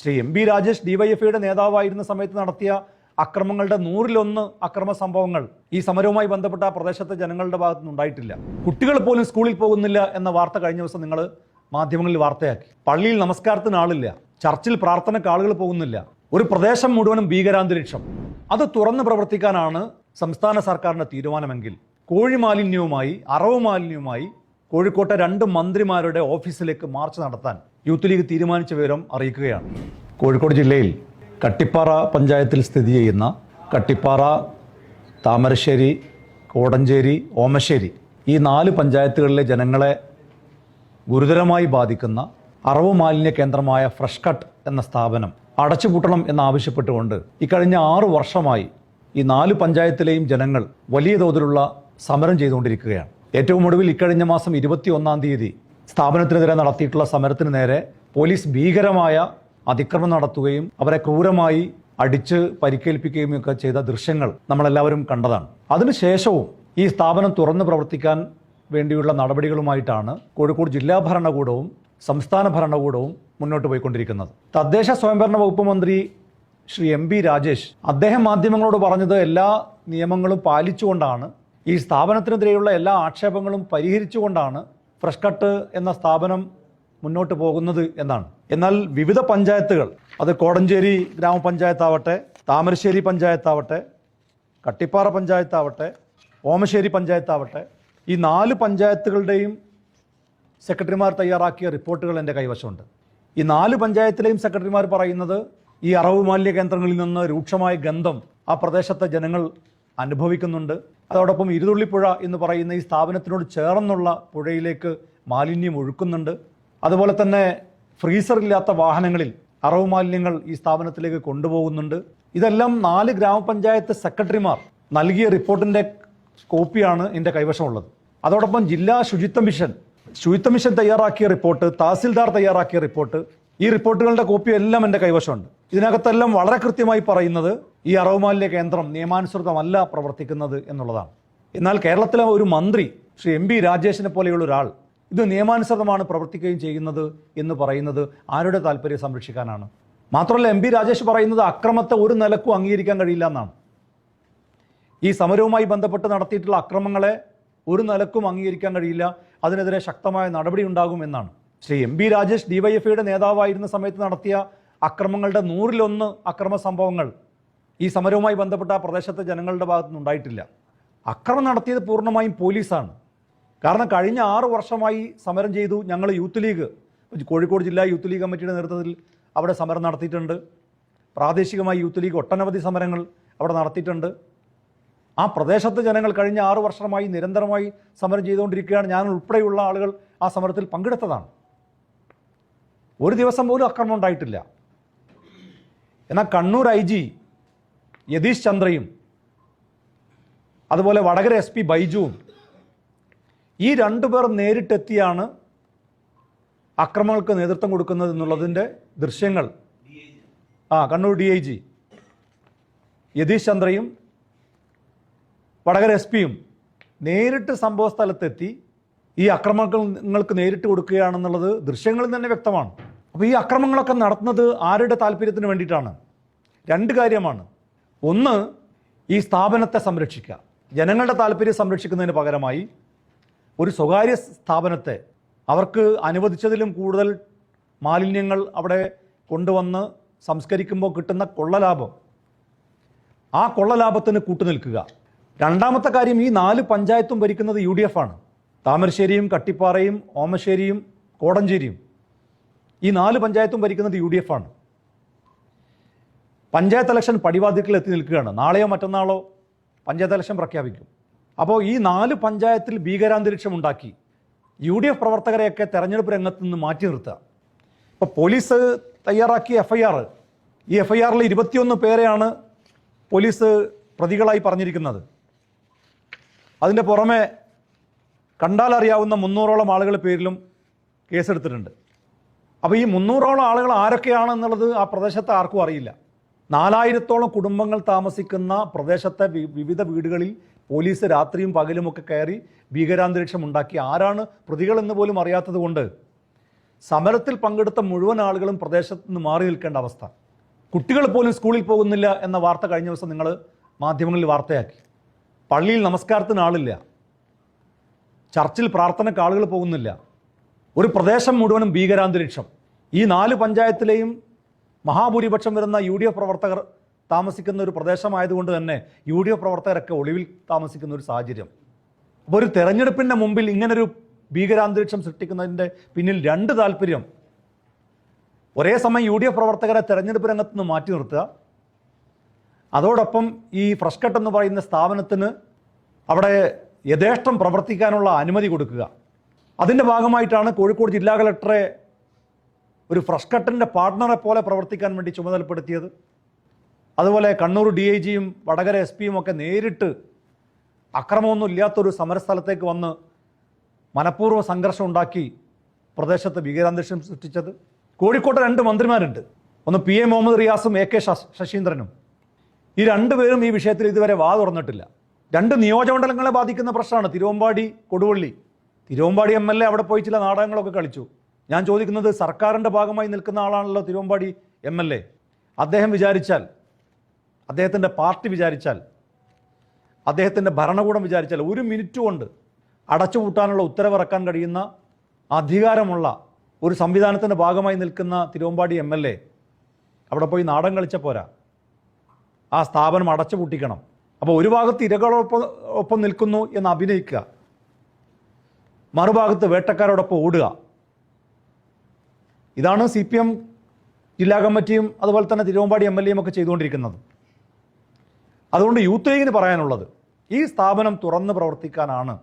Shri M B Rajesh ഡിവൈഎഫ്ഐയുടെ നേതാവായിരുന്ന സമയത്ത് നടത്തിയ അക്രമങ്ങളുടെ നൂറിലൊന്ന് അക്രമ സംഭവങ്ങൾ ഈ സമരവുമായി ബന്ധപ്പെട്ട പ്രദേശത്തെ ജനങ്ങളുടെ ഭാഗത്തു നിന്നുണ്ടായിട്ടില്ല കുട്ടികൾ പോലും സ്കൂളിൽ പോകുന്നില്ല എന്ന വാർത്ത കഴിഞ്ഞ ദിവസം നിങ്ങൾ മാധ്യമങ്ങളിൽ വാർത്തയാക്കി. പള്ളിയിൽ നമസ്കാരത്തിന് ആളില്ല. ചർച്ചിൽ പ്രാർത്ഥനയ്ക്ക് ആളുകൾ പോകുന്നില്ല. ഒരു പ്രദേശം മുഴുവനും ഭീകരാന്തരീക്ഷം. അത് തുറന്നു പ്രവർത്തിക്കാനാണ് സംസ്ഥാന സർക്കാരിന്റെ തീരുമാനമെങ്കിൽ കോഴി മാലിന്യവുമായി അറവ് മാലിന്യവുമായി കോഴിക്കോട്ടെ രണ്ട് മന്ത്രിമാരുടെ ഓഫീസിലേക്ക് മാർച്ച് നടത്താൻ യൂത്ത് ലീഗ് തീരുമാനിച്ച വിവരം അറിയിക്കുകയാണ്. കോഴിക്കോട് ജില്ലയിൽ കട്ടിപ്പാറ പഞ്ചായത്തിൽ സ്ഥിതി ചെയ്യുന്ന കട്ടിപ്പാറ താമരശ്ശേരി കോടഞ്ചേരി ഓമശ്ശേരി ഈ നാല് പഞ്ചായത്തുകളിലെ ജനങ്ങളെ ഗുരുതരമായി ബാധിക്കുന്ന അറവ് മാലിന്യ കേന്ദ്രമായ ഫ്രഷ് കട്ട് എന്ന സ്ഥാപനം അടച്ചുപൂട്ടണം എന്നാവശ്യപ്പെട്ടുകൊണ്ട് ഇക്കഴിഞ്ഞ ആറു വർഷമായി ഈ നാല് പഞ്ചായത്തിലെയും ജനങ്ങൾ വലിയ തോതിലുള്ള സമരം ചെയ്തുകൊണ്ടിരിക്കുകയാണ്. ഏറ്റവും ഒടുവിൽ ഇക്കഴിഞ്ഞ മാസം ഇരുപത്തി ഒന്നാം തീയതി സ്ഥാപനത്തിനെതിരെ നടത്തിയിട്ടുള്ള സമരത്തിന് നേരെ പോലീസ് ഭീകരമായ അതിക്രമം നടത്തുകയും അവരെ ക്രൂരമായി അടിച്ച് പരിക്കേൽപ്പിക്കുകയും ഒക്കെ ചെയ്ത ദൃശ്യങ്ങൾ നമ്മളെല്ലാവരും കണ്ടതാണ്. അതിനുശേഷവും ഈ സ്ഥാപനം തുറന്നു പ്രവർത്തിക്കാൻ വേണ്ടിയുള്ള നടപടികളുമായിട്ടാണ് കോഴിക്കോട് ജില്ലാ ഭരണകൂടവും സംസ്ഥാന ഭരണകൂടവും മുന്നോട്ട് പോയിക്കൊണ്ടിരിക്കുന്നത്. തദ്ദേശ സ്വയംഭരണ വകുപ്പ് മന്ത്രി ശ്രീ എം ബി രാജേഷ് അദ്ദേഹം മാധ്യമങ്ങളോട് പറഞ്ഞത് എല്ലാ നിയമങ്ങളും പാലിച്ചുകൊണ്ടാണ് ഈ സ്ഥാപനത്തിനെതിരെയുള്ള എല്ലാ ആക്ഷേപങ്ങളും പരിഹരിച്ചുകൊണ്ടാണ് ഫ്രഷ് കട്ട് എന്ന സ്ഥാപനം മുന്നോട്ട് പോകുന്നത് എന്നാണ്. എന്നാൽ വിവിധ പഞ്ചായത്തുകൾ അത് കോടഞ്ചേരി ഗ്രാമപഞ്ചായത്താവട്ടെ താമരശ്ശേരി പഞ്ചായത്താവട്ടെ കട്ടിപ്പാറ പഞ്ചായത്താവട്ടെ ഓമശ്ശേരി പഞ്ചായത്താവട്ടെ ഈ നാല് പഞ്ചായത്തുകളുടെയും സെക്രട്ടറിമാർ തയ്യാറാക്കിയ റിപ്പോർട്ടുകൾ എന്റെ കൈവശമുണ്ട്. ഈ നാല് പഞ്ചായത്തിലെയും സെക്രട്ടറിമാർ പറയുന്നത് ഈ അറവ് മാലിന്യ കേന്ദ്രങ്ങളിൽ നിന്ന് രൂക്ഷമായ ഗന്ധം ആ പ്രദേശത്തെ ജനങ്ങൾ അനുഭവിക്കുന്നുണ്ട്. അതോടൊപ്പം ഇരുതുള്ളിപ്പുഴ എന്ന് പറയുന്ന ഈ സ്ഥാപനത്തിനോട് ചേർന്നുള്ള പുഴയിലേക്ക് മാലിന്യം ഒഴുക്കുന്നുണ്ട്. അതുപോലെ തന്നെ ഫ്രീസർ ഇല്ലാത്ത വാഹനങ്ങളിൽ അറവ് മാലിന്യങ്ങൾ ഈ സ്ഥാപനത്തിലേക്ക് കൊണ്ടുപോകുന്നുണ്ട്. ഇതെല്ലാം നാല് ഗ്രാമപഞ്ചായത്ത് സെക്രട്ടറിമാർ നൽകിയ റിപ്പോർട്ടിന്റെ കോപ്പിയാണ് എന്റെ കൈവശമുള്ളത്. അതോടൊപ്പം ജില്ലാ ശുചിത്വ മിഷൻ ശുചിത്വ മിഷൻ തയ്യാറാക്കിയ റിപ്പോർട്ട് തഹസിൽദാർ തയ്യാറാക്കിയ റിപ്പോർട്ട് ഈ റിപ്പോർട്ടുകളുടെ കോപ്പി എല്ലാം എന്റെ കൈവശമുണ്ട്. ഇതിനകത്തെല്ലാം വളരെ കൃത്യമായി പറയുന്നത് ഈ അറവുമാലിന്യ കേന്ദ്രം നിയമാനുസൃതമല്ല പ്രവർത്തിക്കുന്നത് എന്നുള്ളതാണ്. എന്നാൽ കേരളത്തിലെ ഒരു മന്ത്രി ശ്രീ എം ബി രാജേഷിനെ പോലെയുള്ള ഒരാൾ ഇത് നിയമാനുസൃതമാണ് പ്രവർത്തിക്കുകയും ചെയ്യുന്നത് എന്ന് പറയുന്നത് ആരുടെ താല്പര്യം സംരക്ഷിക്കാനാണ്? മാത്രമല്ല എം ബി രാജേഷ് പറയുന്നത് അക്രമത്തെ ഒരു നിലക്കും അംഗീകരിക്കാൻ കഴിയില്ല എന്നാണ്. ഈ സമരവുമായി ബന്ധപ്പെട്ട് നടത്തിയിട്ടുള്ള അക്രമങ്ങളെ ഒരു നിലക്കും അംഗീകരിക്കാൻ കഴിയില്ല. അതിനെതിരെ ശക്തമായ നടപടി ഉണ്ടാകും എന്നാണ്. ശ്രീ എം ബി രാജേഷ് ഡിവൈഎഫ്ഐയുടെ നേതാവായിരുന്ന സമയത്ത് നടത്തിയ അക്രമങ്ങളുടെ നൂറിലൊന്ന് അക്രമ സംഭവങ്ങൾ ഈ സമരവുമായി ബന്ധപ്പെട്ട പ്രദേശത്തെ ജനങ്ങളുടെ ഭാഗത്തുനിന്ന് ഉണ്ടായിട്ടില്ല. അക്രമം നടത്തിയത് പൂർണമായും പോലീസാണ്. കാരണം കഴിഞ്ഞ ആറ് വർഷമായി സമരം ചെയ്തു ഞങ്ങൾ യൂത്ത് ലീഗ്. കോഴിക്കോട് ജില്ലാ യൂത്ത് ലീഗ് കമ്മിറ്റിയുടെ നേതൃത്വത്തിൽ അവിടെ സമരം നടത്തിയിട്ടുണ്ട്. പ്രാദേശികമായി യൂത്ത് ലീഗ് ഒട്ടനവധി സമരങ്ങൾ അവിടെ നടത്തിയിട്ടുണ്ട്. ആ പ്രദേശത്തെ ജനങ്ങൾ കഴിഞ്ഞ ആറു വർഷമായി നിരന്തരമായി സമരം ചെയ്തുകൊണ്ടിരിക്കുകയാണ്. ഞാൻ ഉൾപ്പെടെയുള്ള ആളുകൾ ആ സമരത്തിൽ പങ്കെടുത്തതാണ്. ഒരു ദിവസം പോലും അക്രമം ഉണ്ടായിട്ടില്ല. എന്നാൽ കണ്ണൂർ ഐ ജി യതീഷ് ചന്ദ്രയും അതുപോലെ വടകര എസ് പി ബൈജുവും ഈ രണ്ടുപേർ നേരിട്ടെത്തിയാണ് അക്രമങ്ങൾക്ക് നേതൃത്വം കൊടുക്കുന്നത് എന്നുള്ളതിന്റെ ദൃശ്യങ്ങൾ. ആ Kannur D I G Yatheesh ചന്ദ്രയും Vadakara S പിയും നേരിട്ട് സംഭവ സ്ഥലത്തെത്തി ഈ അക്രമങ്ങൾക്ക് നേരിട്ട് കൊടുക്കുകയാണെന്നുള്ളത് ദൃശ്യങ്ങളിൽ തന്നെ വ്യക്തമാണ്. അപ്പോൾ ഈ അക്രമങ്ങളൊക്കെ നടത്തുന്നത് ആരുടെ താല്പര്യത്തിന് വേണ്ടിയിട്ടാണ്? രണ്ട് കാര്യമാണ്. ഒന്ന് ഈ സ്ഥാപനത്തെ സംരക്ഷിക്കുക. ജനങ്ങളുടെ താല്പര്യം സംരക്ഷിക്കുന്നതിന് പകരമായി ഒരു സ്വകാര്യ സ്ഥാപനത്തെ അവർക്ക് അനുവദിച്ചതിലും കൂടുതൽ മാലിന്യങ്ങൾ അവിടെ കൊണ്ടുവന്ന് സംസ്കരിക്കുമ്പോൾ കിട്ടുന്ന കൊള്ളലാഭം. ആ കൊള്ളലാഭത്തിന് കൂട്ടുനിൽക്കുക. രണ്ടാമത്തെ കാര്യം ഈ നാല് പഞ്ചായത്തും ഭരിക്കുന്നത് യു ഡി എഫ് ആണ്. താമരശ്ശേരിയും കട്ടിപ്പാറയും ഓമശ്ശേരിയും കോടഞ്ചേരിയും. ഈ നാല് പഞ്ചായത്തും ഭരിക്കുന്നത് യു ഡി എഫ് ആണ്. പഞ്ചായത്ത് ഇലക്ഷൻ പടിവാതിക്കൽ എത്തി നിൽക്കുകയാണ്. നാളെയോ മറ്റന്നാളോ പഞ്ചായത്ത് ഇലക്ഷൻ പ്രഖ്യാപിക്കും. അപ്പോൾ ഈ നാല് പഞ്ചായത്തിൽ ഭീകരാന്തരീക്ഷം ഉണ്ടാക്കി യു ഡി എഫ് പ്രവർത്തകരെയൊക്കെ തെരഞ്ഞെടുപ്പ് രംഗത്ത് നിന്ന് മാറ്റി നിർത്തുക. ഇപ്പോൾ പോലീസ് തയ്യാറാക്കിയ എഫ് ഐ ആർ ഈ എഫ് ഐ ആറിൽ ഇരുപത്തിയൊന്ന് പേരെയാണ് പോലീസ് പ്രതികളായി പറഞ്ഞിരിക്കുന്നത്. അതിന്റെ പുറമെ കണ്ടാലറിയാവുന്ന മുന്നൂറോളം ആളുകളുടെ പേരിലും കേസെടുത്തിട്ടുണ്ട്. അപ്പോൾ ഈ മുന്നൂറോളം ആളുകൾ ആരൊക്കെയാണെന്നുള്ളത് ആ പ്രദേശത്തെ ആർക്കും അറിയില്ല. നാലായിരത്തോളം കുടുംബങ്ങൾ താമസിക്കുന്ന പ്രദേശത്തെ വിവിധ വീടുകളിൽ പോലീസ് രാത്രിയും പകലുമൊക്കെ കയറി ഭീകരാന്തരീക്ഷം ഉണ്ടാക്കി. ആരാണ് പ്രതികളെന്ന് പോലും അറിയാത്തത് കൊണ്ട് സമരത്തിൽ പങ്കെടുത്ത മുഴുവൻ ആളുകളും പ്രദേശത്ത് നിന്ന് മാറി നിൽക്കേണ്ട അവസ്ഥ. കുട്ടികൾ പോലും സ്കൂളിൽ പോകുന്നില്ല എന്ന വാർത്ത കഴിഞ്ഞ ദിവസം നിങ്ങൾ മാധ്യമങ്ങളിൽ വാർത്തയാക്കി. പള്ളിയിൽ നമസ്കാരത്തിന് ആളില്ല. ചർച്ചിൽ പ്രാർത്ഥനയ്ക്ക് ആളുകൾ പോകുന്നില്ല. ഒരു പ്രദേശം മുഴുവനും ഭീകരാന്തരീക്ഷം. ഈ നാല് പഞ്ചായത്തിലെയും മഹാഭൂരിപക്ഷം വരുന്ന യു ഡി എഫ് പ്രവർത്തകർ താമസിക്കുന്ന ഒരു പ്രദേശമായതുകൊണ്ട് തന്നെ യു ഡി എഫ് പ്രവർത്തകരൊക്കെ ഒളിവിൽ താമസിക്കുന്ന ഒരു സാഹചര്യം. അപ്പോൾ ഒരു തെരഞ്ഞെടുപ്പിന്റെ മുമ്പിൽ ഇങ്ങനൊരു ഭീകരാന്തരീക്ഷം സൃഷ്ടിക്കുന്നതിന്റെ പിന്നിൽ രണ്ട് താല്പര്യം. ഒരേ സമയം യു ഡി എഫ് പ്രവർത്തകരെ തെരഞ്ഞെടുപ്പ് രംഗത്ത് നിന്ന് മാറ്റി നിർത്തുക. അതോടൊപ്പം ഈ ഫ്രഷ്കട്ട് എന്ന് പറയുന്ന സ്ഥാപനത്തിന് അവിടെ യഥേഷ്ടം പ്രവർത്തിക്കാനുള്ള അനുമതി കൊടുക്കുക. അതിന്റെ ഭാഗമായിട്ടാണ് കോഴിക്കോട് ജില്ലാ കളക്ടറെ ഒരു ഫ്രഷ് കട്ടിന്റെ പാർട്ട്ണറെ പോലെ പ്രവർത്തിക്കാൻ വേണ്ടി ചുമതലപ്പെടുത്തിയത്. അതുപോലെ കണ്ണൂർ ഡി ഐ ജിയും വടകര എസ് പിയും ഒക്കെ നേരിട്ട് അക്രമമൊന്നും ഇല്ലാത്തൊരു സമരസ്ഥലത്തേക്ക് വന്ന് മനഃപൂർവ സംഘർഷം ഉണ്ടാക്കി പ്രദേശത്ത് ഭീകരാന്തരീക്ഷം സൃഷ്ടിച്ചത്. കോഴിക്കോട്ടെ രണ്ട് മന്ത്രിമാരുണ്ട്. ഒന്ന് പി എ മുഹമ്മദ് റിയാസും എ കെ ശശ- ശശീന്ദ്രനും. ഈ രണ്ടുപേരും ഈ വിഷയത്തിൽ ഇതുവരെ വാ തുറന്നിട്ടില്ല. രണ്ട് നിയോജകമണ്ഡലങ്ങളെ ബാധിക്കുന്ന പ്രശ്നമാണ്. Thiruvambadi Koduvally Thiruvambadi M L A അവിടെ പോയി ചില നാടകങ്ങളൊക്കെ കളിച്ചു. ഞാൻ ചോദിക്കുന്നത് സർക്കാരിന്റെ ഭാഗമായി നിൽക്കുന്ന ആളാണല്ലോ തിരുവമ്പാടി എം എൽ എ. അദ്ദേഹം വിചാരിച്ചാൽ അദ്ദേഹത്തിന്റെ പാർട്ടി വിചാരിച്ചാൽ അദ്ദേഹത്തിന്റെ ഭരണകൂടം വിചാരിച്ചാൽ ഒരു മിനിറ്റ് കൊണ്ട് അടച്ചുപൂട്ടാനുള്ള ഉത്തരവിറക്കാൻ കഴിയുന്ന അധികാരമുള്ള ഒരു സംവിധാനത്തിന്റെ ഭാഗമായി നിൽക്കുന്ന തിരുവമ്പാടി എം എൽ എ അവിടെ പോയി നാടൻ കളിച്ച പോരാ. ആ സ്ഥാപനം അടച്ചു പൂട്ടിക്കണം. അപ്പോൾ ഒരു ഭാഗത്ത് ഇരകളൊപ്പം ഒപ്പം നിൽക്കുന്നു എന്ന് അഭിനയിക്കുക. മറുഭാഗത്ത് വേട്ടക്കാരോടൊപ്പം ഓടുക. ഇതാണ് സി പി എം ജില്ലാ കമ്മിറ്റിയും അതുപോലെ തന്നെ തിരുവമ്പാടി എം എൽ എയും ഒക്കെ ചെയ്തുകൊണ്ടിരിക്കുന്നത്. അതുകൊണ്ട് യൂത്ത് ലീഗിന് പറയാനുള്ളത് ഈ സ്ഥാപനം തുറന്ന് പ്രവർത്തിക്കാനാണ്.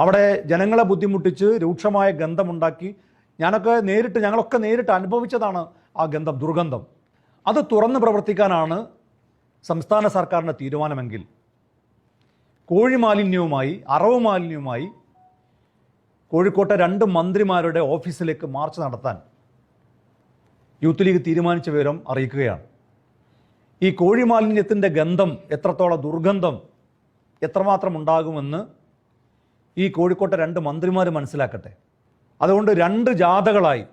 അവിടെ ജനങ്ങളെ ബുദ്ധിമുട്ടിച്ച് രൂക്ഷമായ ഗന്ധമുണ്ടാക്കി ഞാനൊക്കെ നേരിട്ട് ഞങ്ങളൊക്കെ നേരിട്ട് അനുഭവിച്ചതാണ് ആ ഗന്ധം ദുർഗന്ധം. അത് തുറന്ന് പ്രവർത്തിക്കാനാണ് സംസ്ഥാന സർക്കാരിന്റെ തീരുമാനമെങ്കിൽ. കോഴി മാലിന്യവുമായി അറവ് മാലിന്യവുമായി കോഴിക്കോട്ടെ രണ്ട് മന്ത്രിമാരുടെ ഓഫീസിലേക്ക് മാർച്ച് നടത്താൻ യൂത്ത് ലീഗ് തീരുമാനിച്ച വിവരം അറിയിക്കുകയാണ്. ഈ കോഴി മാലിന്യത്തിന്റെ ഗന്ധം എത്രത്തോളം ദുർഗന്ധം എത്രമാത്രം ഉണ്ടാകുമെന്ന് ഈ കോഴിക്കോട്ടെ രണ്ട് മന്ത്രിമാർ മനസ്സിലാക്കട്ടെ. അതുകൊണ്ട് രണ്ട് ജാഥകളായി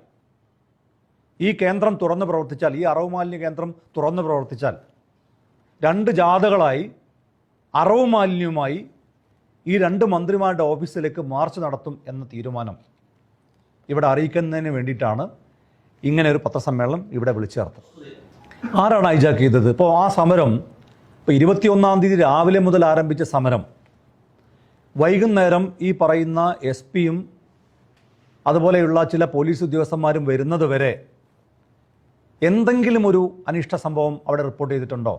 ഈ കേന്ദ്രം തുറന്ന് പ്രവർത്തിച്ചാൽ ഈ അറവ് മാലിന്യ കേന്ദ്രം തുറന്ന് പ്രവർത്തിച്ചാൽ രണ്ട് ജാഥകളായി അറവ് മാലിന്യവുമായി ഈ രണ്ട് മന്ത്രിമാരുടെ ഓഫീസിലേക്ക് മാർച്ച് നടത്തും എന്ന തീരുമാനം ഇവിടെ അറിയിക്കുന്നതിന് വേണ്ടിയിട്ടാണ് ഇങ്ങനെ ഒരു പത്രസമ്മേളനം ഇവിടെ വിളിച്ചേർത്തത് ആരാണ് ഹൈജാക്ക് ചെയ്തത്? ഇപ്പോൾ ആ സമരം ഇപ്പോൾ ഇരുപത്തിയൊന്നാം തീയതി രാവിലെ മുതൽ ആരംഭിച്ച സമരം വൈകുന്നേരം ഈ പറയുന്ന എസ് പിയും അതുപോലെയുള്ള ചില പോലീസ് ഉദ്യോഗസ്ഥന്മാരും വരുന്നത് വരെ എന്തെങ്കിലും ഒരു അനിഷ്ട സംഭവം അവിടെ റിപ്പോർട്ട് ചെയ്തിട്ടുണ്ടോ?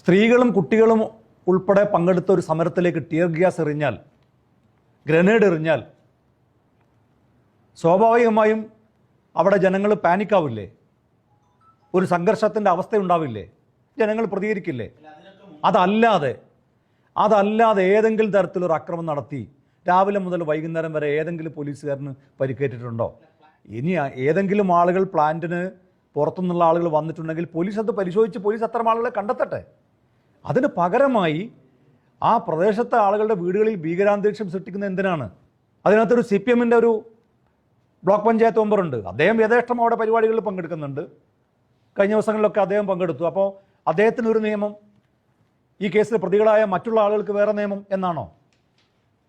സ്ത്രീകളും കുട്ടികളും ഉൾപ്പെടെ പങ്കെടുത്ത ഒരു സമരത്തിലേക്ക് ടിയർ ഗ്യാസ് എറിഞ്ഞാൽ ഗ്രനേഡ് എറിഞ്ഞാൽ സ്വാഭാവികമായും അവിടെ ജനങ്ങൾ പാനിക്കാവില്ലേ ഒരു സംഘർഷത്തിന്റെ അവസ്ഥയുണ്ടാവില്ലേ? ജനങ്ങൾ പ്രതികരിക്കില്ലേ? അതല്ലാതെ അതല്ലാതെ ഏതെങ്കിലും തരത്തിലൊരു അക്രമം നടത്തി രാവിലെ മുതൽ വൈകുന്നേരം വരെ ഏതെങ്കിലും പോലീസുകാരന് പരിക്കേറ്റിട്ടുണ്ടോ? ഇനി ഏതെങ്കിലും ആളുകൾ പ്ലാന്റിന് പുറത്തുനിന്നുള്ള ആളുകൾ വന്നിട്ടുണ്ടെങ്കിൽ പോലീസ് അത് പരിശോധിച്ച് പോലീസ് അത്തരം ആളുകളെ കണ്ടെത്തട്ടെ. അതിന് പകരമായി ആ പ്രദേശത്തെ ആളുകളുടെ വീടുകളിൽ ഭീകരാന്തരീക്ഷം സൃഷ്ടിക്കുന്നത് എന്തിനാണ്? അതിനകത്തൊരു സി പി എമ്മിന്റെ ഒരു ബ്ലോക്ക് പഞ്ചായത്ത് മെമ്പറുണ്ട് അദ്ദേഹം യഥേഷ്ടം അവിടെ പരിപാടികളിൽ പങ്കെടുക്കുന്നുണ്ട്. കഴിഞ്ഞ ദിവസങ്ങളിലൊക്കെ അദ്ദേഹം പങ്കെടുത്തു. അപ്പോൾ അദ്ദേഹത്തിന് ഒരു നിയമം ഈ കേസിൽ പ്രതികളായ മറ്റുള്ള ആളുകൾക്ക് വേറെ നിയമം എന്നാണോ?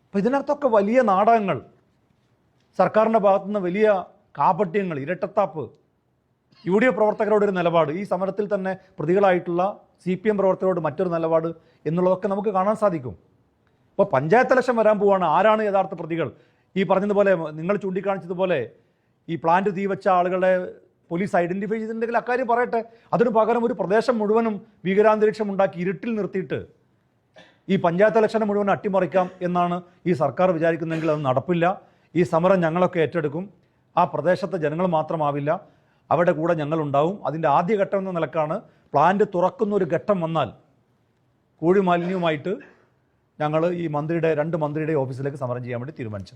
അപ്പോൾ ഇതിനകത്തൊക്കെ വലിയ നാടകങ്ങൾ സർക്കാരിന്റെ ഭാഗത്തുനിന്ന് വലിയ കാപട്യങ്ങൾ ഇരട്ടത്താപ്പ് യു ഡി എഫ് പ്രവർത്തകരോടൊരു നിലപാട്. ഈ സമരത്തിൽ തന്നെ പ്രതികളായിട്ടുള്ള സി പി എം പ്രവർത്തകരോട് മറ്റൊരു നിലപാട് എന്നുള്ളതൊക്കെ നമുക്ക് കാണാൻ സാധിക്കും. ഇപ്പോൾ പഞ്ചായത്ത് ഇലക്ഷൻ വരാൻ പോവാണ്. ആരാണ് യഥാർത്ഥ പ്രതികൾ? ഈ പറഞ്ഞതുപോലെ നിങ്ങൾ ചൂണ്ടിക്കാണിച്ചതുപോലെ ഈ പ്ലാന്റ് തീവച്ച ആളുകളെ പോലീസ് ഐഡന്റിഫൈ ചെയ്തിട്ടുണ്ടെങ്കിൽ അക്കാര്യം പറയട്ടെ. അതിനു പകരം ഒരു പ്രദേശം മുഴുവനും ഭീകരാന്തരീക്ഷം ഉണ്ടാക്കി ഇരുട്ടിൽ നിർത്തിയിട്ട് ഈ പഞ്ചായത്ത് ഇലക്ഷനെ മുഴുവൻ അട്ടിമറിക്കാം എന്നാണ് ഈ സർക്കാർ വിചാരിക്കുന്നതെങ്കിൽ അത് നടപ്പില്ല. ഈ സമരം ഞങ്ങളൊക്കെ ഏറ്റെടുക്കും. ആ പ്രദേശത്തെ ജനങ്ങൾ മാത്രമാവില്ല. അവരുടെ കൂടെ ഞങ്ങളുണ്ടാവും. അതിന്റെ ആദ്യഘട്ടം എന്ന നിലക്കാണ് പ്ലാന്റ് തുറക്കുന്ന ഒരു ഘട്ടം വന്നാൽ കോഴി മാലിന്യവുമായിട്ട് ഞങ്ങൾ ഈ മന്ത്രിയുടെ രണ്ട് മന്ത്രിയുടെ ഓഫീസിലേക്ക് സമരം ചെയ്യാൻ വേണ്ടി തീരുമാനിച്ചു